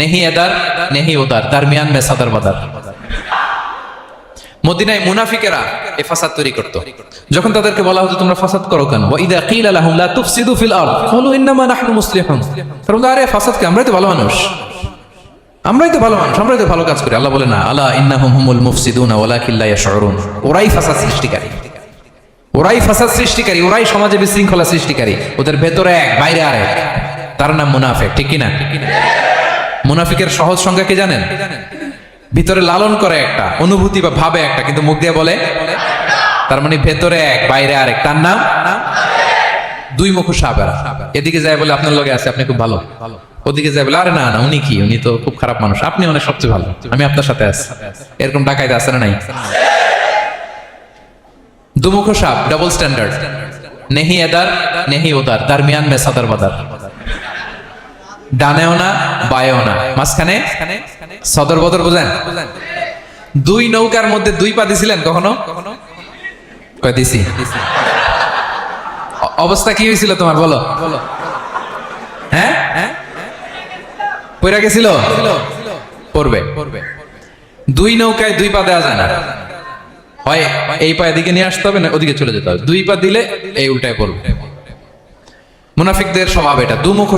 নেহি এদার নেহি ওদার দারমিয়ান মে সাদার বাদার। মদিনায় মুনাফিকেরা এ ফাসাদ তৈরি করত। যখন তাদেরকে বলা হতো তোমরা ফাসাদ করো কেন? ওয়া ইদা কিলা লাহুম লা তুফসিদু ফিল আরদ। ক্বালু ইন্নামা নাহনু মুসলিহুন। তারা বলতো, আরে ফাসাদ কে আমরাই তো ভালো মানুষ। আমরাই তো ভালো মানুষ আমরাই তো ভালো কাজ করি। আল্লাহ বলে না আলা ইন্নাহুম হুমুল মুফসিদুনা ওয়ালাকিন লা ইয়াশউরুন। ওরাই ফাসাদ সৃষ্টিকারী। ওরাই ফাসাদ সৃষ্টিকারী ওরাই সমাজে বিশৃঙ্খলা সৃষ্টিকারী। ওদের ভেতরে এক বাইরে আরেক। তার নাম মুনাফেক ঠিক কি না মুনাফিকের সহজ সংজ্ঞা কি জানেন? ভিতরে লালন করে একটা, অনুভূতি বা ভাবে একটা, কিন্তু মুখ দিয়ে বলে তার মানে ভেতরে এক, বাইরে আরেক, তার নাম দুই মুখ সাবেরা। এদিকে যায় বলে আপনার লগে আছে, আপনি খুব ভালো। ওদিকে যায় বলে, আরে না না, উনি কি? উনি তো খুব খারাপ মানুষ, আপনি অনেক সবচেয়ে ভালো। আমি আপনার সাথে আছি। এরকম ডাকাইতে আছে না নাই? দুমুখ সাপ ডাবল স্ট্যান্ডার্ড নেহি এদার, নেহি ওদার, দারমিয়ান মে সাদার বাদার। ডানেও না, বায়েও না। মাঝখানে? সদর বদর বোঝেন? দুই নৌকার মধ্যে দুই পা দিছিলেন কখনো? দিছি। অবস্থা কি হয়েছিল তোমার, বলো? হ্যাঁ? পইরা গেছিল? পড়বে। দুই নৌকায় দুই পা দেওয়া যায় না। হয় এই পা এদিকে নিয়ে আসতে হবে না ওদিকে চলে যেতে হবে? দুই পা দিলে এই উল্টায় পড়বে। মুনাফিকদের স্বভাব এটা। দুমুখ